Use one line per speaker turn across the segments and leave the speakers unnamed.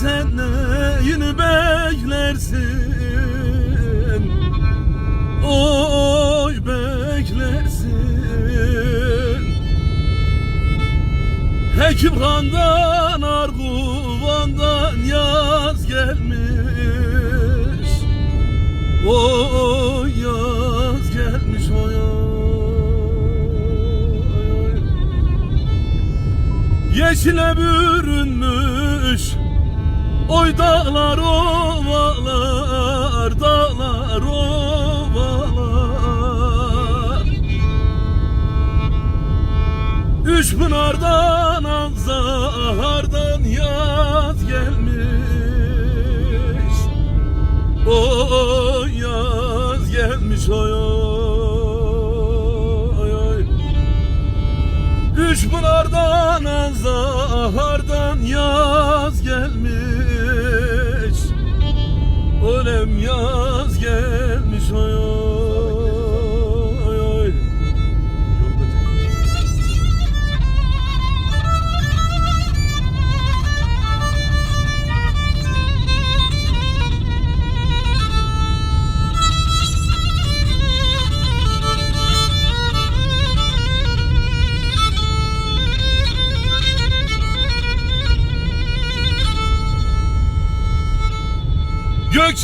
Sen neyini beklersin? Oy beklersin. Hekim kandan arguvandan yaz gelmiş. Oy yaz gelmiş oy oy. Yeşile bürünmüş Oy dağlar ovalar Dağlar ovalar. Üç pınardan Anzahardan Yaz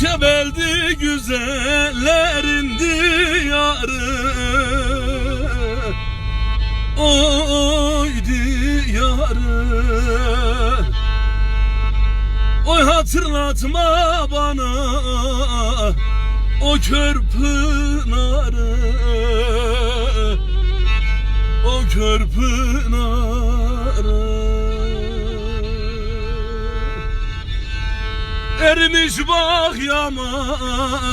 Gökçebeldi güzellerin diyarı Oy diyarı Oy hatırlatma bana O kör pınarı. O kör pınarı Erimiş bak yama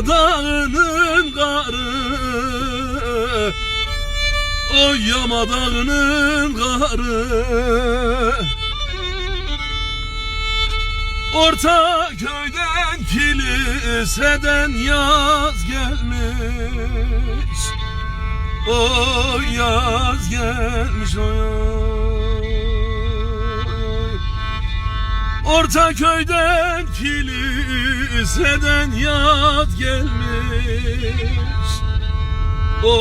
dağının karı. O yama dağının karı. Orta köyden kiliseden yaz gelmiş. O yaz gelmiş o yaz Orta köyden kiliseden yaz gelmiş. O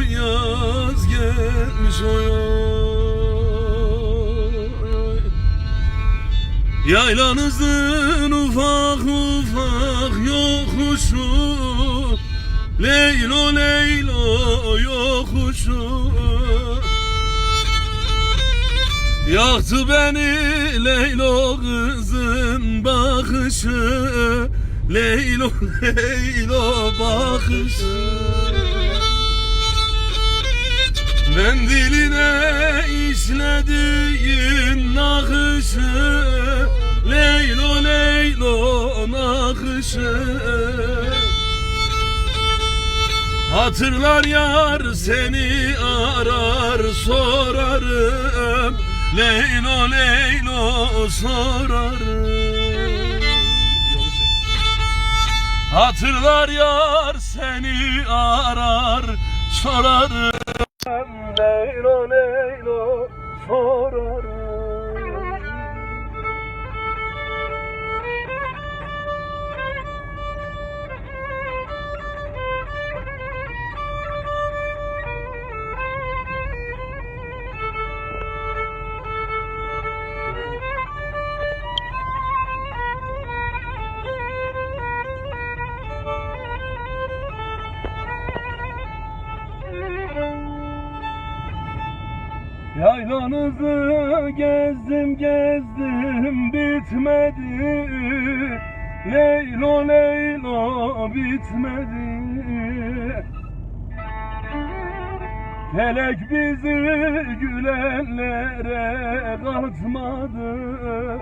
yaz gelmiş o yaz Yaylanızın ufak ufak yokuşu Leylo leylo yokuşu Yaktı beni Leylo kızın bakışı. Leylo Leylo bakışı. Ben diline işlediğin nakışı. Leylo Leylo nakışı. Hatırlar yar seni arar sorarım Leylo Leylo sorarım. Hatırlar yar seni arar sorarım. Leylo Leylo sorarım Yaylanızı gezdim gezdim bitmedi. Leylo leylo bitmedi. Felek bizi gülenlere katmadı.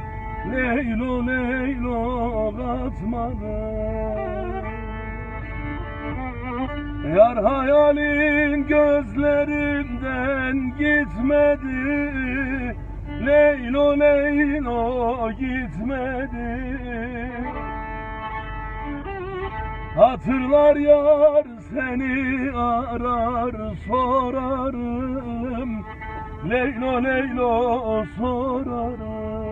Leylo leylo katmadı Yar hayalin gözlerimden gitmedi. Leylo leylo gitmedi. Hatırlar yar seni arar sorarım. Leylo leylo sorarım.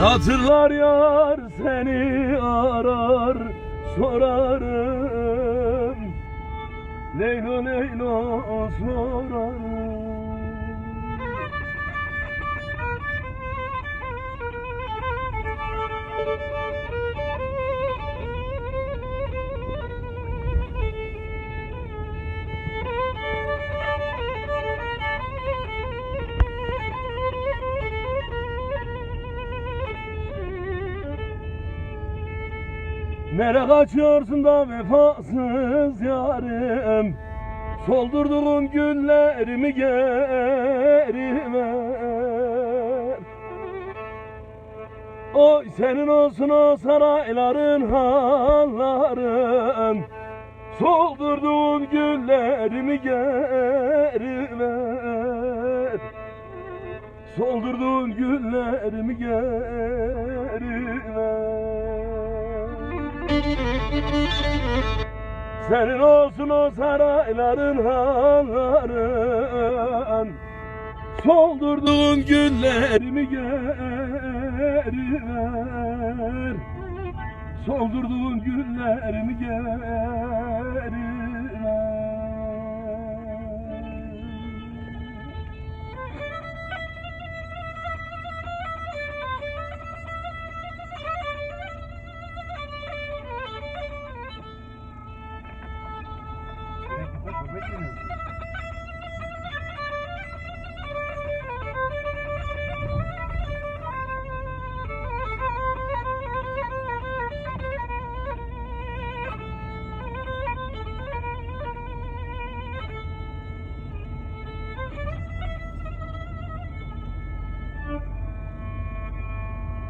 Hatırlar yar seni arar sorarım. Leylo Leylo sorarım Nereye kaçıyorsun da vefasız yarim Soldurduğun günlerimi geri ver. Oy senin olsun o sarayların halların Soldurduğun günlerimi geri ver. Soldurduğun günlerimi geri ver senin olsun o sarayların halların Soldurduğun günlerimi geri ver Soldurduğun günlerimi geri ver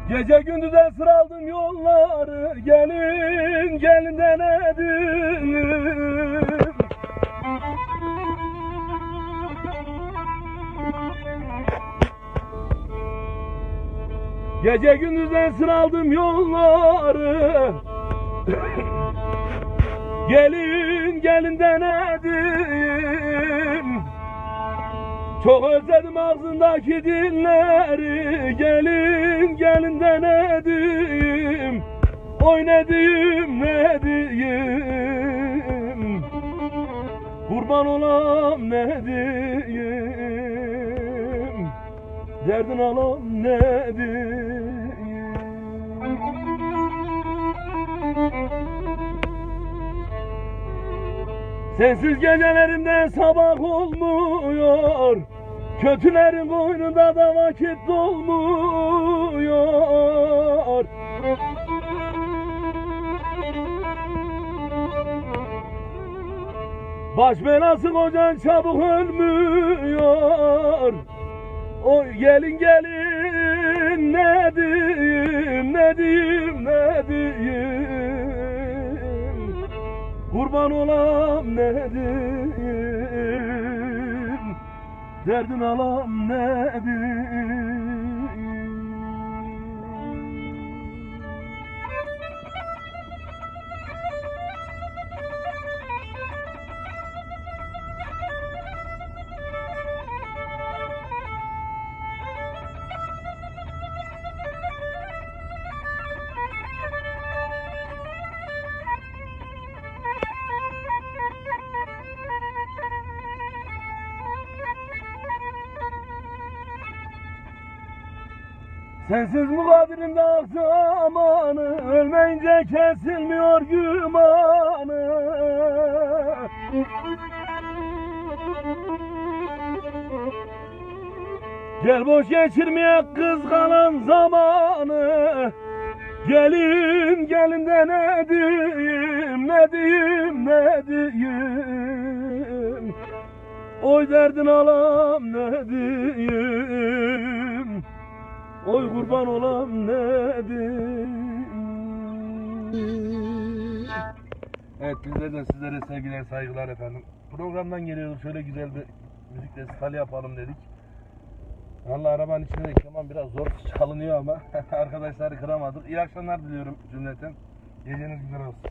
Gece gündüze sıraldım yolları Gelin gelin denedim. Gece gündüze sıraldım yolları. Gelin gelin denedim Çok özledim ağzındaki dilleri Gelin gelin denedim Oy ne diyeyim ne diyeyim? Kurban olam ne diyeyim? Derdin alam ne diyeyim Sensiz gecelerimde sabah olmuyor. Kötülerin koynunda da vakit dolmuyor. Baş belası kocan çabuk ölmüyor. Oy gelin gelin ne diyeyim ne diyeyim ne diyeyim Kurban olam ne diyeyim Derdin alam ne Sensiz mukadirin de zamanı Ölmeyince kesilmiyor gümanı. Gel boş geçirmeye kız kalan zamanı. Gelin gelin de ne diyeyim ne diyeyim ne diyeyim? Oy derdin alam ne diyeyim Oy kurban olam ne diyeyim Evet bizlerden sizlere sevgiler saygılar efendim Programdan geliyoruz şöyle güzel bir müzik resitali yapalım dedik Valla arabanın içinde keman biraz zor çalınıyor ama arkadaşları kıramadık. İyi akşamlar diliyorum cümleten. Geceniz güzel olsun.